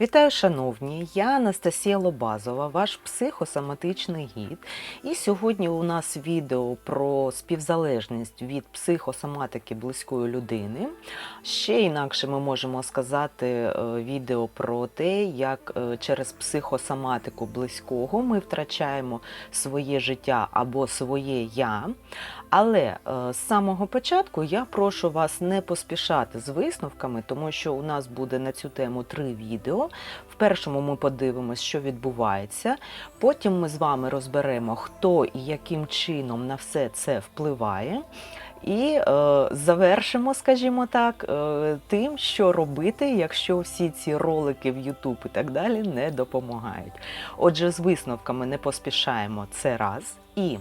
Вітаю, шановні! Я Анастасія Лобазова, ваш психосоматичний гід. І сьогодні у нас відео про співзалежність від психосоматики близької людини. Ще інакше ми можемо сказати е, відео про те, як е, через психосоматику близького ми втрачаємо своє життя або своє я. Але е, з самого початку я прошу вас не поспішати з висновками, тому що у нас буде на цю тему три відео. В першому ми подивимося, що відбувається. Потім ми з вами розберемо, хто і яким чином на все це впливає. І е, завершимо, скажімо так, е, тим, що робити, якщо всі ці ролики в YouTube і так далі не допомагають. Отже, з висновками не поспішаємо це раз. І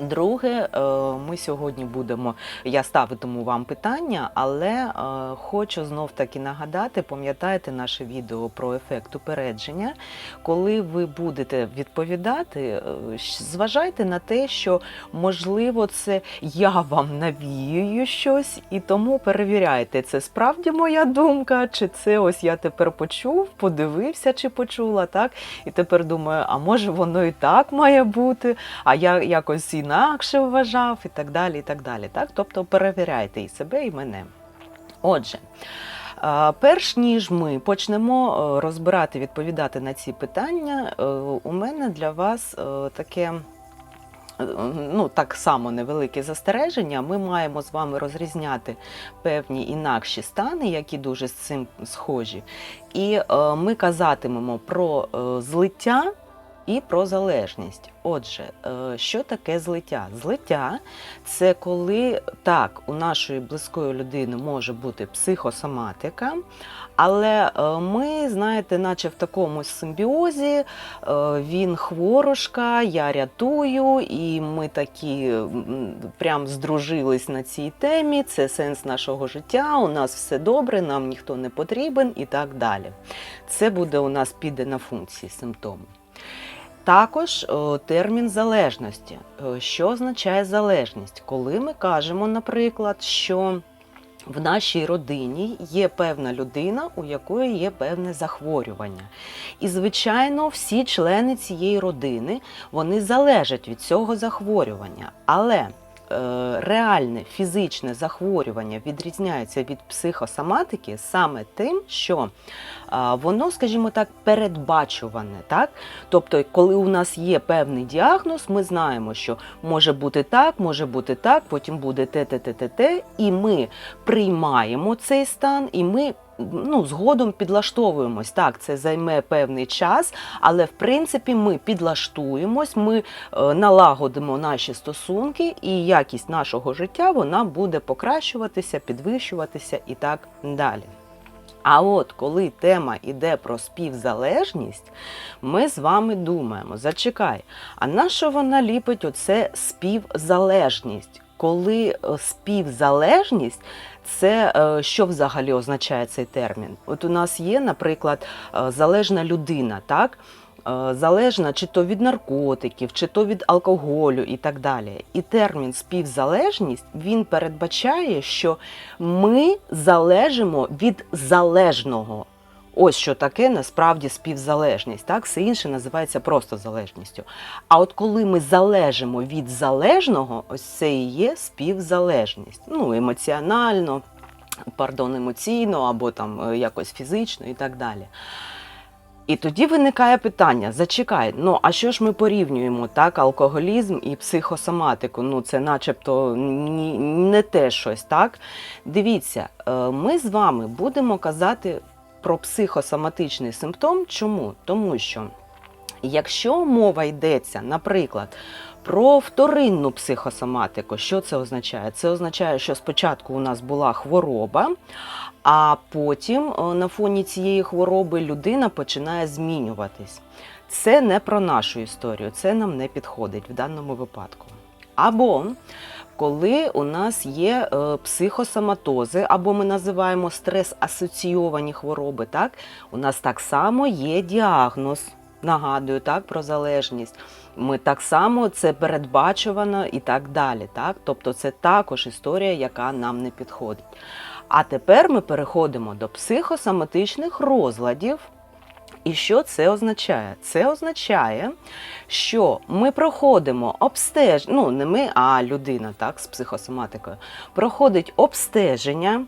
Друге, е, ми сьогодні будемо, я ставитиму вам питання, але е, хочу знов таки нагадати, пам'ятаєте наше відео про ефект упередження. Коли ви будете відповідати, е, зважайте на те, що можливо це я вам навіюю щось, і тому перевіряйте, це справді моя думка, чи це ось я тепер почув, подивився чи почула, так? І тепер думаю, а може воно і так має бути, а я якось інакше вважав, і так далі. і так далі. Так? Тобто перевіряйте і себе, і мене. Отже. Перш ніж ми почнемо е, розбирати, відповідати на ці питання, е, у мене для вас е, таке ну, так само невелике застереження. Ми маємо з вами розрізняти певні інакші стани, які дуже з цим схожі. І е, ми казатимемо про е, злиття і про залежність. Отже, е, що таке злиття? Злиття це коли так, у нашої близької людини може бути психосоматика, але е, ми, знаєте, наче в такому симбіозі, е, він хворошка, я рятую, і ми такі прям здружились на цій темі. Це сенс нашого життя, у нас все добре, нам ніхто не потрібен і так далі. Це буде у нас піде на функції симптому. Також термін залежності. Е, Що означає залежність? Коли ми кажемо, наприклад, що в нашій родині є певна людина, у якої є певне захворювання. І, звичайно, всі члени цієї родини вони залежать від цього захворювання. Але е, реальне фізичне захворювання відрізняється від психосоматики саме тим, що воно, скажімо так, передбачуване. Так? Тобто, коли у нас є певний діагноз, ми знаємо, що може бути так, може бути так, потім буде те, те, те, те, те, і ми приймаємо цей стан, і ми. Ну, згодом підлаштовуємось. Так, це займе певний час, але в принципі ми підлаштуємось, ми е, налагодимо наші стосунки, і якість нашого життя вона буде покращуватися, підвищуватися і так далі. А от коли тема йде про співзалежність, ми з вами думаємо: зачекай, а на що вона ліпить оце співзалежність? Коли е, співзалежність, це е, що взагалі означає цей термін? От у нас є, наприклад, е, залежна людина, так? Залежна чи то від наркотиків, чи то від алкоголю і так далі. І термін співзалежність він передбачає, що ми залежимо від залежного. Ось що таке насправді співзалежність. Так, все інше називається просто залежністю. А от коли ми залежимо від залежного, ось це і є співзалежність. Ну, емоціонально, пардон, емоційно або там е, якось фізично і так далі. І тоді виникає питання: зачекай, ну а що ж ми порівнюємо так, алкоголізм і психосоматику? Ну це начебто не те щось, так? Дивіться, е, ми з вами будемо казати про психосоматичний симптом. Чому? Тому що якщо мова йдеться, наприклад, про вторинну психосоматику, що це означає? Це означає, що спочатку у нас була хвороба, а потім е, на фоні цієї хвороби людина починає змінюватись. Це не про нашу історію, це нам не підходить в даному випадку. Або коли у нас є е, психосоматози, або ми називаємо стрес-асоційовані хвороби, так? у нас так само є діагноз, нагадую, так, про залежність. Ми так само це передбачувано і так далі. Так? Тобто це також історія, яка нам не підходить. А тепер ми переходимо до психосоматичних розладів, І що це означає? Це означає, що ми проходимо обстеж... ну не ми, а людина так, з психосоматикою, проходить обстеження.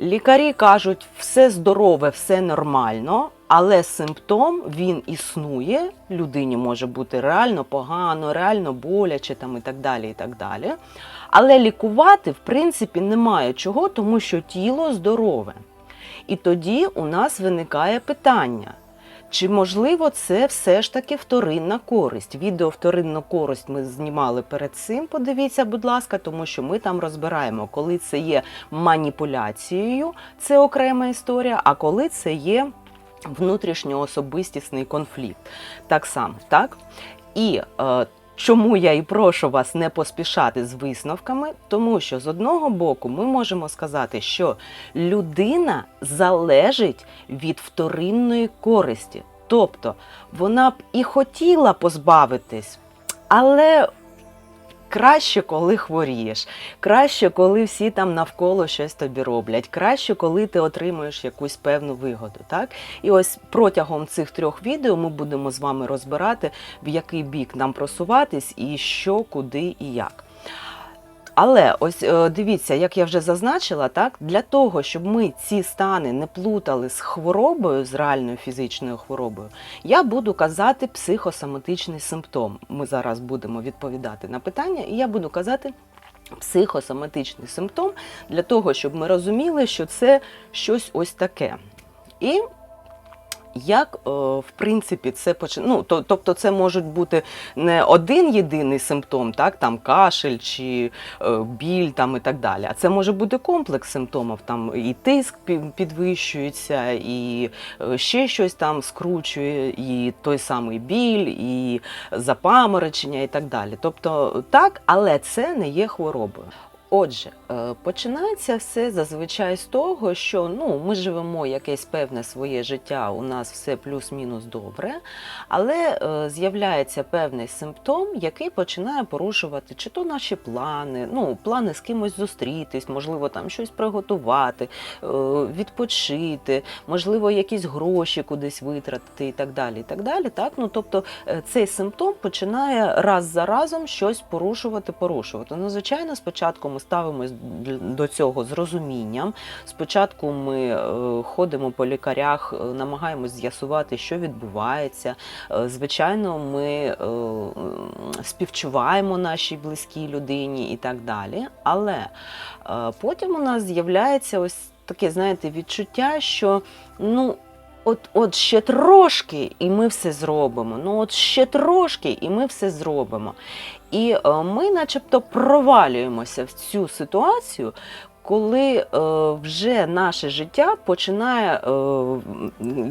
Лікарі кажуть, все здорове, все нормально, але симптом він існує. Людині може бути реально погано, реально боляче там і так далі. і так далі. Але лікувати, в принципі, немає чого, тому що тіло здорове. І тоді у нас виникає питання. Чи можливо це все ж таки вторинна користь? Відео вторинну користь ми знімали перед цим. Подивіться, будь ласка, тому що ми там розбираємо, коли це є маніпуляцією, це окрема історія, а коли це є внутрішньоособистісний конфлікт. Так само, так? І е, Чому я і прошу вас не поспішати з висновками? Тому що з одного боку ми можемо сказати, що людина залежить від вторинної користі. Тобто вона б і хотіла позбавитись, але краще, коли хворієш, краще, коли всі там навколо щось тобі роблять, краще, коли ти отримуєш якусь певну вигоду. Так? І ось протягом цих трьох відео ми будемо з вами розбирати, в який бік нам просуватись і що, куди і як. Але ось е, дивіться, як я вже зазначила, так для того, щоб ми ці стани не плутали з хворобою, з реальною фізичною хворобою, я буду казати психосоматичний симптом. Ми зараз будемо відповідати на питання, і я буду казати. Психосоматичний симптом для того, щоб ми розуміли, що це щось ось таке. І як, е, в принципі, це поч... ну, то, тобто це можуть бути не один єдиний симптом, так, там кашель чи е, біль там, і так далі. А це може бути комплекс симптомів. Там і тиск підвищується, і е, ще щось там скручує, і той самий біль, і запаморочення, і так далі. Тобто так, але це не є хворобою. Отже, е, починається все зазвичай з того, що ну, ми живемо якесь певне своє життя, у нас все плюс-мінус добре, але е, з'являється певний симптом, який починає порушувати чи то наші плани, ну, плани з кимось зустрітись, можливо, там щось приготувати, е, відпочити, можливо, якісь гроші кудись витратити і так далі. І так далі так? Ну, тобто цей симптом починає раз за разом щось порушувати, порушувати. Ну, звичайно, спочатку ми ставимось до цього з розумінням. Спочатку ми е, ходимо по лікарях, е, намагаємось з'ясувати, що відбувається. Е, Звичайно, ми співчуваємо нашій близькій людині і так далі. Але потім у нас з'являється ось таке, знаєте, відчуття, що ну. От, от ще трошки, і ми все зробимо. Ну, от ще трошки, і ми все зробимо. І е, ми, начебто, провалюємося в цю ситуацію, коли е, вже наше життя починає е,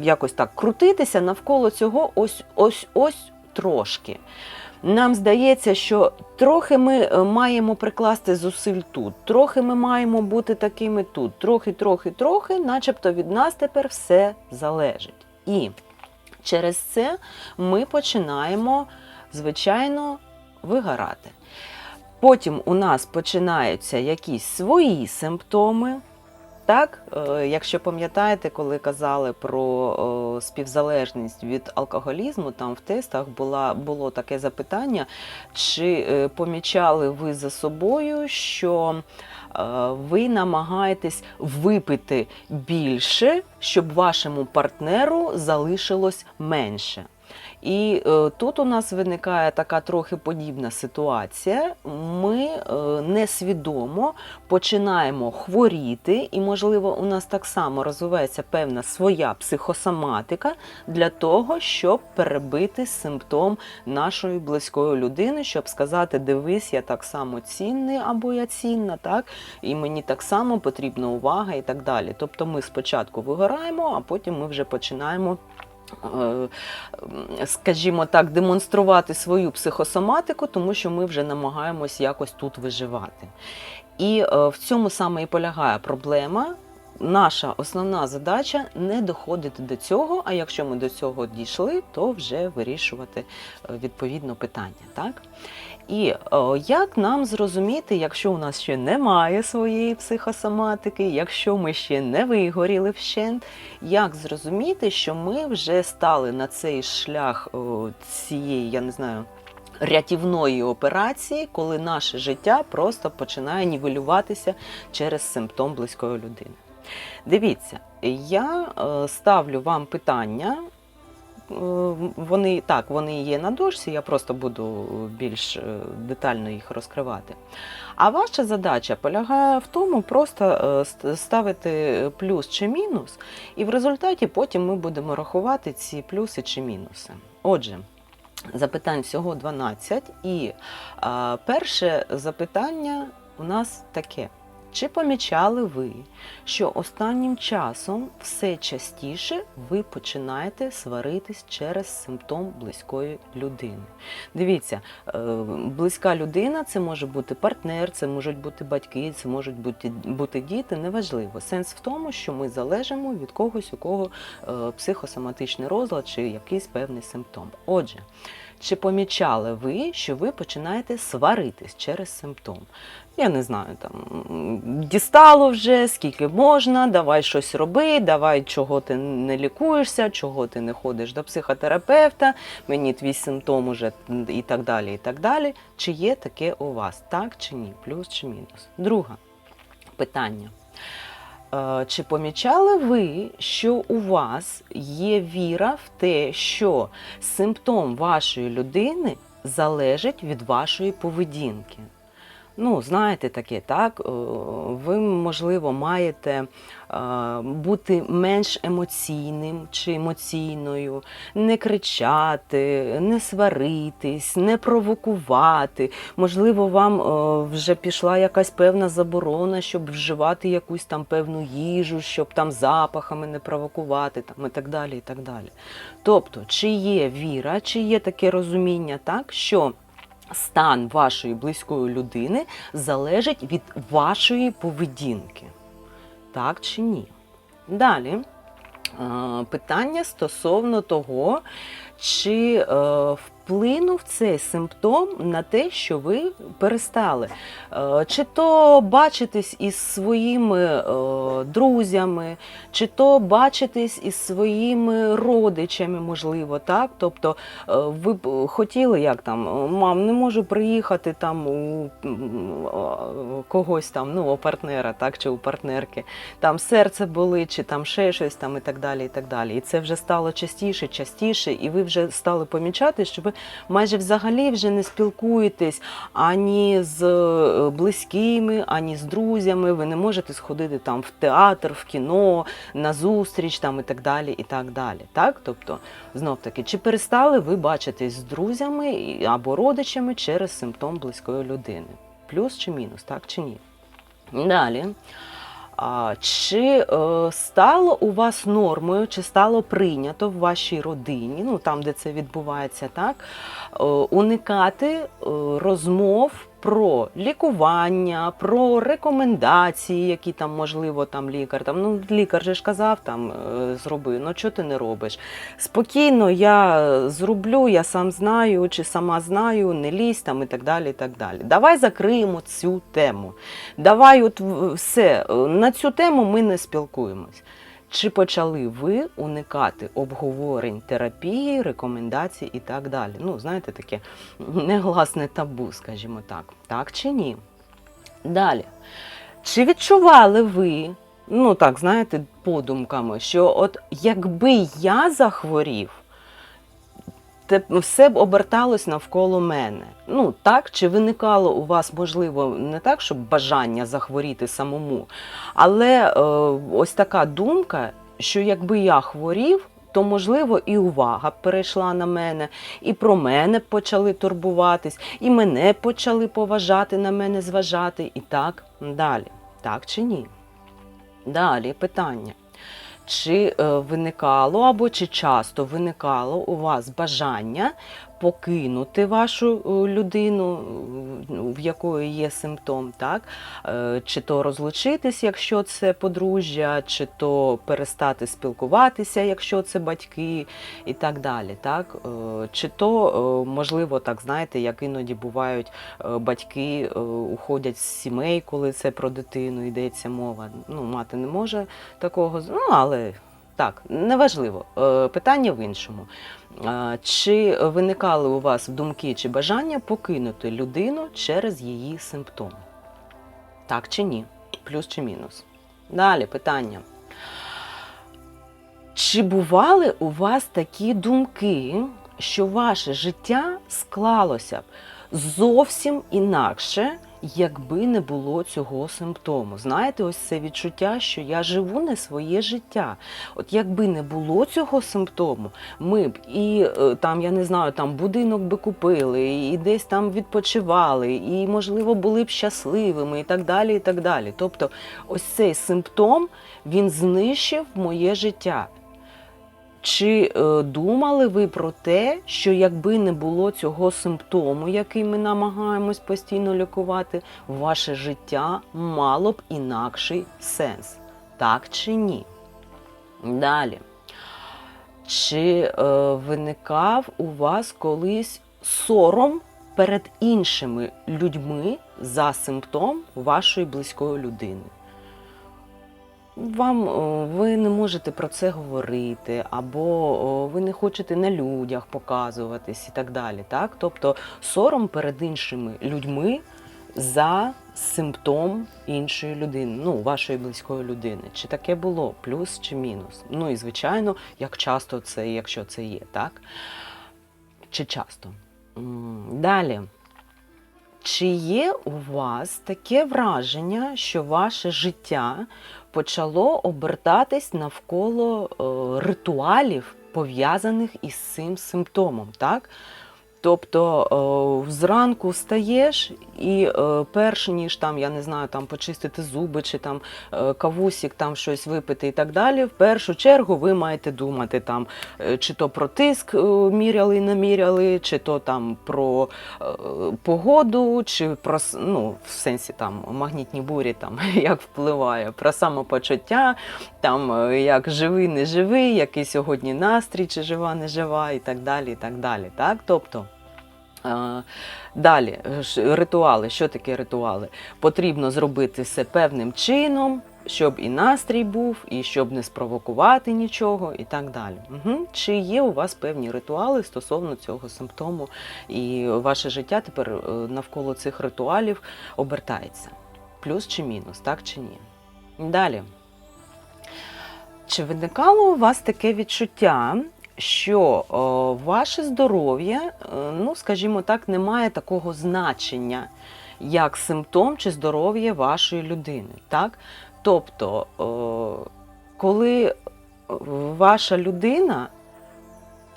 якось так крутитися навколо цього ось ось ось трошки. Нам здається, що трохи ми е, маємо прикласти зусиль тут, трохи ми маємо бути такими тут, трохи, трохи, трохи, начебто від нас тепер все залежить. І через це ми починаємо, звичайно, вигорати. Потім у нас починаються якісь свої симптоми. Так, Е, якщо пам'ятаєте, коли казали про співзалежність від алкоголізму, там в тестах була, було таке запитання, чи е, помічали ви за собою, що е, ви намагаєтесь випити більше, щоб вашому партнеру залишилось менше. І е, тут у нас виникає така трохи подібна ситуація. Ми е, несвідомо починаємо хворіти, і, можливо, у нас так само розвивається певна своя психосоматика для того, щоб перебити симптом нашої близької людини, щоб сказати: дивись, я так само цінний або я цінна, так і мені так само потрібна увага і так далі. Тобто ми спочатку вигораємо, а потім ми вже починаємо. Е, Скажімо так, демонструвати свою психосоматику, тому що ми вже намагаємось якось тут виживати. І е, в цьому саме і полягає проблема. Наша основна задача не доходити до цього, а якщо ми до цього дійшли, то вже вирішувати е, відповідно питання. Так? І о, як нам зрозуміти, якщо у нас ще немає своєї психосоматики, якщо ми ще не вигоріли вщент, як зрозуміти, що ми вже стали на цей шлях о, цієї, я не знаю, рятівної операції, коли наше життя просто починає нівелюватися через симптом близької людини. Дивіться, я е, ставлю вам питання. Е, Вони так, вони є на дошці, я просто буду більш е, детально їх розкривати. А ваша задача полягає в тому, просто е, ставити плюс чи мінус, і в результаті потім ми будемо рахувати ці плюси чи мінуси. Отже, запитань всього 12. І перше запитання у нас таке. Чи помічали ви, що останнім часом все частіше ви починаєте сваритись через симптом близької людини? Дивіться, е, близька людина це може бути партнер, це можуть бути батьки, це можуть бути, бути діти, неважливо. Сенс в тому, що ми залежимо від когось, у кого е, психосоматичний розлад чи якийсь певний симптом. Отже, чи помічали ви, що ви починаєте сваритись через симптом? Я не знаю, там дістало вже, скільки можна, давай щось роби, давай чого ти не лікуєшся, чого ти не ходиш до психотерапевта, мені твій симптом уже і так далі. і так далі. Чи є таке у вас? Так чи ні? Плюс чи мінус? Друге питання. Е, Чи помічали ви, що у вас є віра в те, що симптом вашої людини залежить від вашої поведінки? Ну, знаєте таке, так? Е, Ви, можливо, маєте е, бути менш емоційним чи емоційною, не кричати, не сваритись, не провокувати. Можливо, вам е, вже пішла якась певна заборона, щоб вживати якусь там певну їжу, щоб там запахами не провокувати, там, і так далі. і так далі. Тобто, чи є віра, чи є таке розуміння, так, що стан вашої близької людини залежить від вашої поведінки. Так чи ні? Далі е, питання стосовно того, чи е, вплинув цей симптом на те, що ви перестали. Е, Чи то бачитись із своїми е, друзями, чи то бачитись із своїми родичами, можливо, так? Тобто е, ви б хотіли, як там, мам, не можу приїхати там у когось там, ну, у партнера, так, чи у партнерки, там серце болить, чи там ще щось там і так далі. І так далі. І це вже стало частіше, частіше, і ви вже стали помічати, що ви майже взагалі вже не спілкуєтесь ані з е, близькими, ані з друзями. Ви не можете сходити там в театр, в кіно, на зустріч там і так далі. і так далі. Так? Тобто, знов таки, чи перестали ви бачитись з друзями або родичами через симптом близької людини? Плюс чи мінус, так чи ні? Далі. Чи е, стало у вас нормою, чи стало прийнято в вашій родині, ну там, де це відбувається, так, е, уникати е, розмов про лікування, про рекомендації, які там, можливо, там лікар, там, ну, лікар же ж казав, там, е, зроби, ну чого ти не робиш? Спокійно, я зроблю, я сам знаю, чи сама знаю, не лізь там і так далі. і так далі. Давай закриємо цю тему. Давай, от все, е, на цю тему ми не спілкуємось. Чи почали ви уникати обговорень терапії, рекомендацій і так далі? Ну, знаєте, таке негласне табу, скажімо так. Так чи ні? Далі. Чи відчували ви, ну так, знаєте, подумками, що от якби я захворів, все б оберталось навколо мене. Ну так, чи виникало у вас, можливо, не так, щоб бажання захворіти самому, але е, ось така думка, що якби я хворів, то можливо і увага перейшла на мене, і про мене почали турбуватись, і мене почали поважати, на мене зважати, і так далі. Так чи ні? Далі питання. Чи е, виникало або чи часто виникало у вас бажання покинути вашу е, людину, е, в якої є симптом, так? Е, чи то розлучитись, якщо це подружжя, чи то перестати спілкуватися, якщо це батьки, і так далі. Так? Чи то, можливо, так знаєте, як іноді бувають батьки уходять з сімей, коли це про дитину йдеться мова. Ну, мати не може такого, ну, але так, неважливо. Е, Питання в іншому. Чи виникали у вас думки чи бажання покинути людину через її симптоми? Так чи ні? Плюс чи мінус? Далі питання. Чи бували у вас такі думки, що ваше життя склалося б зовсім інакше, якби не було цього симптому? Знаєте, ось це відчуття, що я живу не своє життя. От якби не було цього симптому, ми б і е, там, я не знаю, там будинок би купили, і десь там відпочивали, і, можливо, були б щасливими, і так далі. і так далі. Тобто, ось цей симптом він знищив моє життя. Чи е, думали ви про те, що якби не було цього симптому, який ми намагаємось постійно лікувати, ваше життя мало б інакший сенс? Так чи ні? Далі. Чи е, виникав у вас колись сором перед іншими людьми за симптом вашої близької людини? Вам ви не можете про це говорити, або ви не хочете на людях показуватись і так далі. Так? Тобто сором перед іншими людьми за симптом іншої людини, ну, вашої близької людини. Чи таке було плюс чи мінус? Ну і звичайно, як часто це, якщо це є, так? Чи часто? Далі. Чи є у вас таке враження, що ваше життя почало обертатись навколо е, ритуалів, пов'язаних із цим симптомом? Так? Тобто е, зранку встаєш і е, перш ніж там, я не знаю, там почистити зуби чи там е, кавусік, там щось випити і так далі. В першу чергу ви маєте думати там, чи то про тиск міряли, не міряли, чи то там про погоду, чи про ну, в сенсі там магнітні бурі, там як впливає, про самопочуття, там як живий, не живий, який сьогодні настрій, чи жива, не жива, і так далі. і так далі. Так? Тобто. Далі, е, ритуали. Що таке ритуали? Потрібно зробити все певним чином, щоб і настрій був, і щоб не спровокувати нічого, і так далі. Угу. Чи є у вас певні ритуали стосовно цього симптому, і ваше життя тепер е, навколо цих ритуалів обертається? Плюс чи мінус, так чи ні? Далі. Чи виникало у вас таке відчуття, що о, ваше здоров'я, е, ну скажімо так, не має такого значення, як симптом чи здоров'я вашої людини? Так? Тобто, о, коли ваша людина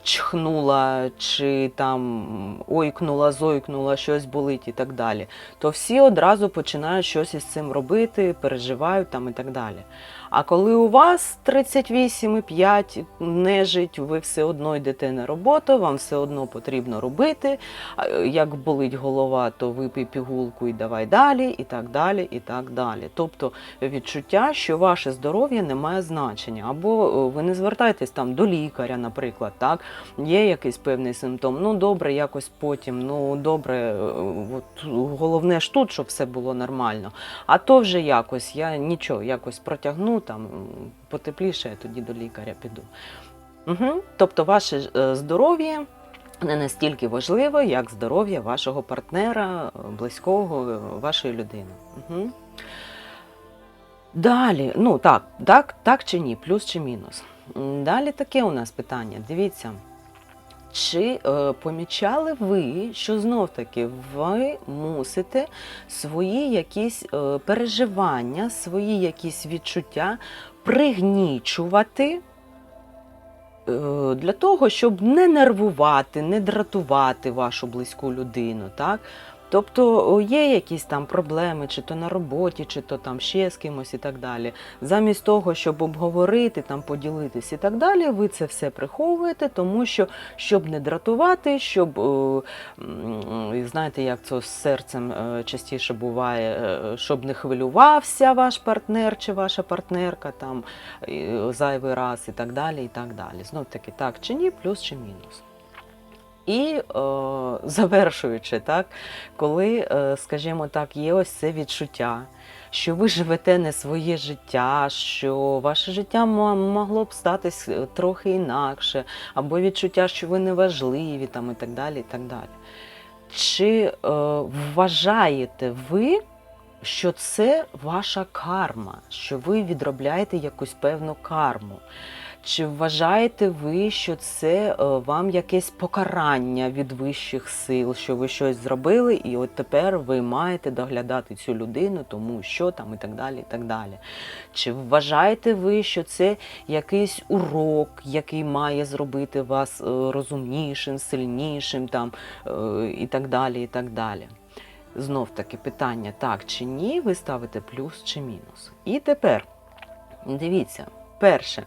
чхнула, чи там ойкнула, зойкнула, щось болить і так далі, то всі одразу починають щось із цим робити, переживають там і так далі. А коли у вас 38,5 нежить, ви все одно йдете на роботу, вам все одно потрібно робити. Е, Як болить голова, то випий пігулку і давай далі, і так далі, і так далі. Тобто відчуття, що ваше здоров'я не має значення, або е, ви не звертаєтесь там до лікаря, наприклад, так є якийсь певний симптом. Ну добре, якось потім. Ну добре, е, от головне ж тут, щоб все було нормально. А то вже якось я нічого, якось протягну там потепліше, я тоді до лікаря піду. Угу. Тобто, ваше е, здоров'я. Не настільки важливо, як здоров'я вашого партнера, близького, вашої людини. Угу. Далі, ну так, так, так чи ні, плюс чи мінус. Далі таке у нас питання. Дивіться. Чи е, помічали ви, що знов таки ви мусите свої якісь е, переживання, свої якісь відчуття пригнічувати е, для того, щоб не нервувати, не дратувати вашу близьку людину, так? Тобто є якісь там проблеми, чи то на роботі, чи то там ще з кимось і так далі. Замість того, щоб обговорити, там поділитись і так далі, ви це все приховуєте, тому що щоб не дратувати, щоб знаєте, як це з серцем е, частіше буває, е, щоб не хвилювався ваш партнер чи ваша партнерка там зайвий раз і так далі. і так далі. Знов таки, так чи ні, плюс чи мінус. І е, завершуючи, так, коли, е, скажімо так, є ось це відчуття, що ви живете не своє життя, що ваше життя могло б статись е, трохи інакше, або відчуття, що ви не важливі, там, і так далі. і так далі. Чи е, вважаєте ви, що це ваша карма, що ви відробляєте якусь певну карму? Чи вважаєте ви, що це е, вам якесь покарання від вищих сил, що ви щось зробили, і от тепер ви маєте доглядати цю людину, тому що там і так далі. і так далі. Чи вважаєте ви, що це якийсь урок, який має зробити вас е, розумнішим, сильнішим, там, е, і так далі, і так далі? Знов таки питання так чи ні, ви ставите плюс чи мінус. І тепер дивіться, перше.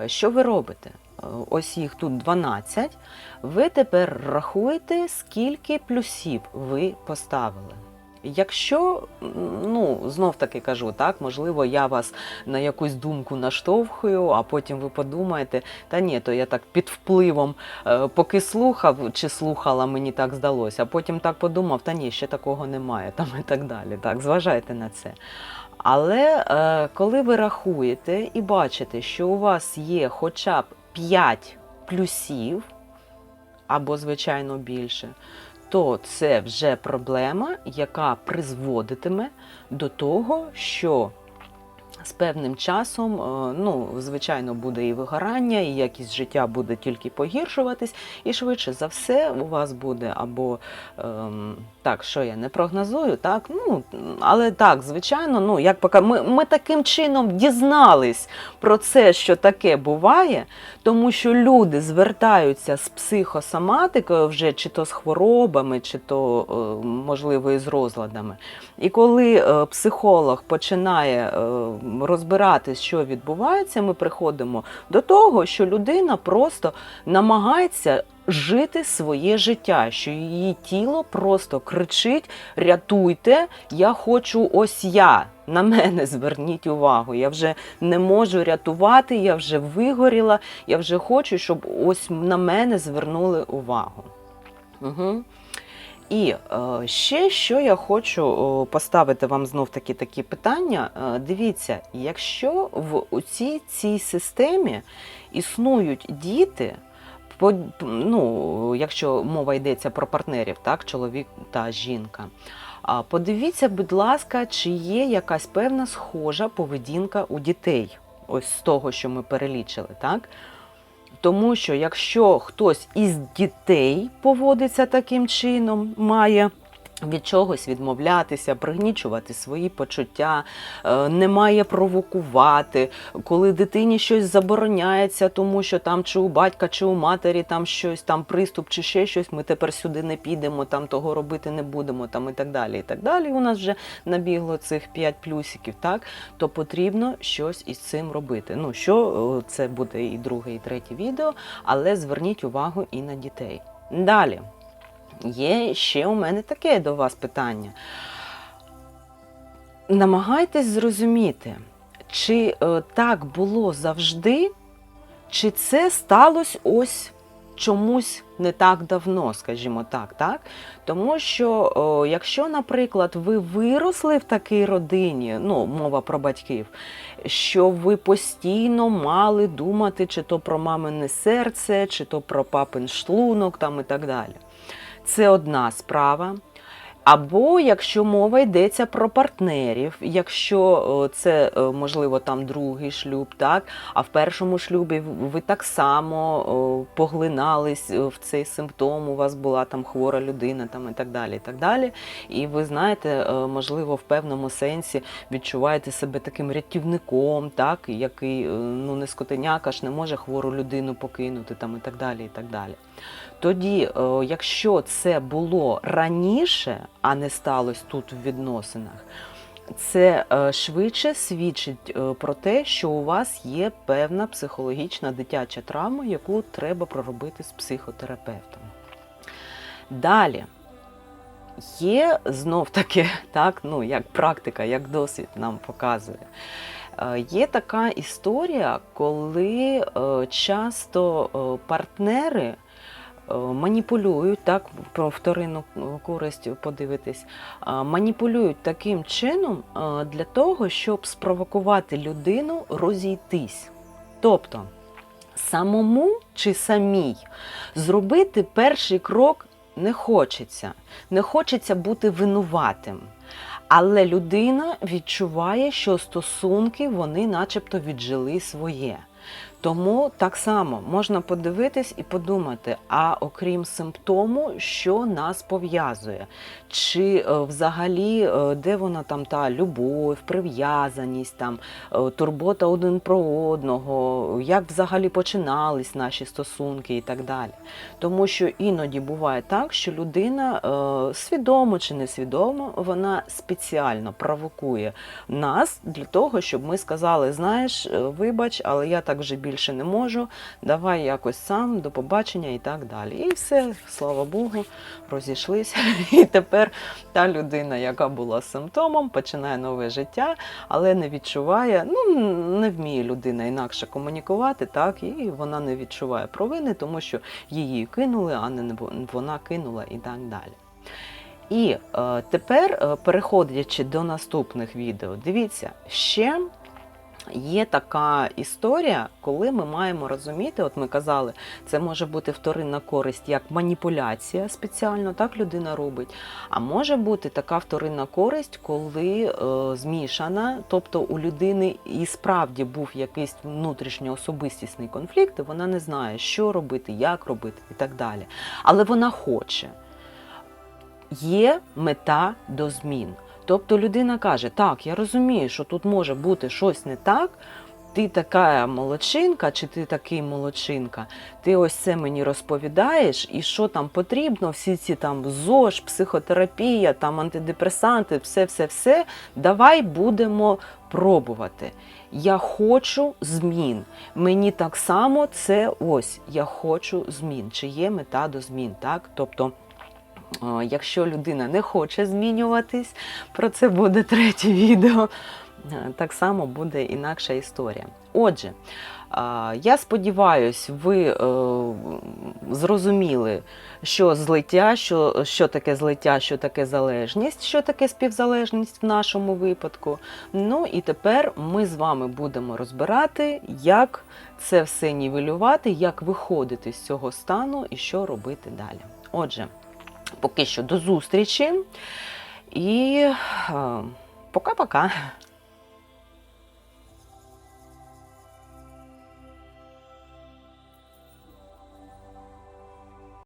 Е, Що ви робите? Е, Ось їх тут 12. Ви тепер рахуєте, скільки плюсів ви поставили. Якщо, ну, знов таки кажу, так, можливо, я вас на якусь думку наштовхую, а потім ви подумаєте, та ні, то я так під впливом, е, поки слухав чи слухала, мені так здалося, а потім так подумав, та ні, ще такого немає, там і так далі. Так, зважайте на це. Але е, коли ви рахуєте і бачите, що у вас є хоча б 5 плюсів, або, звичайно, більше, то це вже проблема, яка призводитиме до того, що з певним часом, е, ну, звичайно, буде і вигорання, і якість життя буде тільки погіршуватись, і швидше за все у вас буде або ем, так, що я не прогнозую, так, ну, але так, звичайно, ну, як поки ми, ми таким чином дізнались про це, що таке буває, тому що люди звертаються з психосоматикою вже чи то з хворобами, чи то, е, можливо, і з розладами. І коли е, психолог починає розбиратись, що відбувається, ми приходимо до того, що людина просто намагається жити своє життя, що її тіло просто кричить: рятуйте, я хочу ось я. На мене зверніть увагу. Я вже не можу рятувати, я вже вигоріла, я вже хочу, щоб ось на мене звернули увагу. Угу. І е, ще що я хочу поставити вам знов таки такі питання. Е, дивіться, якщо в цій, цій системі існують діти, ну, якщо мова йдеться про партнерів, так, чоловік та жінка. Подивіться, будь ласка, чи є якась певна схожа поведінка у дітей, ось з того, що ми перелічили, так? Тому що якщо хтось із дітей поводиться таким чином, має від чогось відмовлятися, пригнічувати свої почуття, е, не має провокувати, коли дитині щось забороняється, тому що там чи у батька, чи у матері там щось, там приступ, чи ще щось, ми тепер сюди не підемо, там того робити не будемо, там і так далі. І так далі. У нас вже набігло цих 5 плюсиків, так то потрібно щось із цим робити. Ну що е, це буде і друге, і третє відео, але зверніть увагу і на дітей. Далі. Є ще у мене таке до вас питання. Намагайтесь зрозуміти, чи е, так було завжди, чи це сталося ось чомусь не так давно, скажімо так. так? Тому що, о, якщо, наприклад, ви виросли в такій родині, ну, мова про батьків, що ви постійно мали думати, чи то про мамине серце, чи то про папин шлунок там і так далі. Це одна справа. Або якщо мова йдеться про партнерів, якщо це е, можливо там другий шлюб, так а в першому шлюбі ви так само поглинались е, в цей симптом, у вас була там хвора людина, там і так далі. І так далі. І ви знаєте, е, можливо, в певному сенсі відчуваєте себе таким рятівником, так, який е, ну не скотиняка ж не може хвору людину покинути, там і так далі. І так далі. Тоді, е, якщо це було раніше, а не сталося тут в відносинах, це е, швидше свідчить е, про те, що у вас є певна психологічна дитяча травма, яку треба проробити з психотерапевтом. Далі. Є знов таки, так, ну, як практика, як досвід нам показує. Є така історія, коли часто партнери маніпулюють, так, про вторинну е, користь подивитись, е, маніпулюють таким чином е, для того, щоб спровокувати людину розійтись. Тобто самому чи самій зробити перший крок не хочеться. Не хочеться бути винуватим. Але людина відчуває, що стосунки вони начебто віджили своє. Тому так само можна подивитись і подумати: а окрім симптому, що нас пов'язує? Чи е, взагалі е, де вона там та любов, прив'язаність, там е, турбота один про одного, як взагалі починались наші стосунки і так далі. Тому що іноді буває так, що людина свідомо чи несвідомо, вона спеціально провокує нас для того, щоб ми сказали: знаєш, вибач, але я так вже більше не можу. Давай якось сам, до побачення і так далі. І все, слава Богу, розійшлися. І тепер та людина, яка була симптомом, починає нове життя, але не відчуває, ну не вміє людина інакше комунікувати, так, і вона не відчуває провини, тому що її кинули, а не вона кинула і так далі. І е, тепер, е, переходячи до наступних відео, дивіться, ще є така історія, коли ми маємо розуміти, от ми казали, це може бути вторинна користь як маніпуляція спеціально, так людина робить. А може бути така вторинна користь, коли е, змішана, тобто у людини і справді був якийсь внутрішньоособистісний конфлікт, і вона не знає, що робити, як робити і так далі. Але вона хоче. Є мета до змін. Тобто людина каже: так, я розумію, що тут може бути щось не так. Ти така молодчинка, чи ти такий молодчинка, ти ось це мені розповідаєш, і що там потрібно, всі ці там ЗОЖ, психотерапія, там антидепресанти, все, все, все. Давай будемо пробувати. Я хочу змін. Мені так само це ось я хочу змін. Чи є мета до змін? Так? Тобто. Е, Якщо людина не хоче змінюватись, про це буде третє відео. е, Так само буде інакша історія. Отже, е, я сподіваюся, ви зрозуміли, що злиття, що, що таке злиття, що таке залежність, що таке співзалежність в нашому випадку. Ну і тепер ми з вами будемо розбирати, як це все нівелювати, як виходити з цього стану і що робити далі. Отже, поки що до зустрічі і е, пока-пока.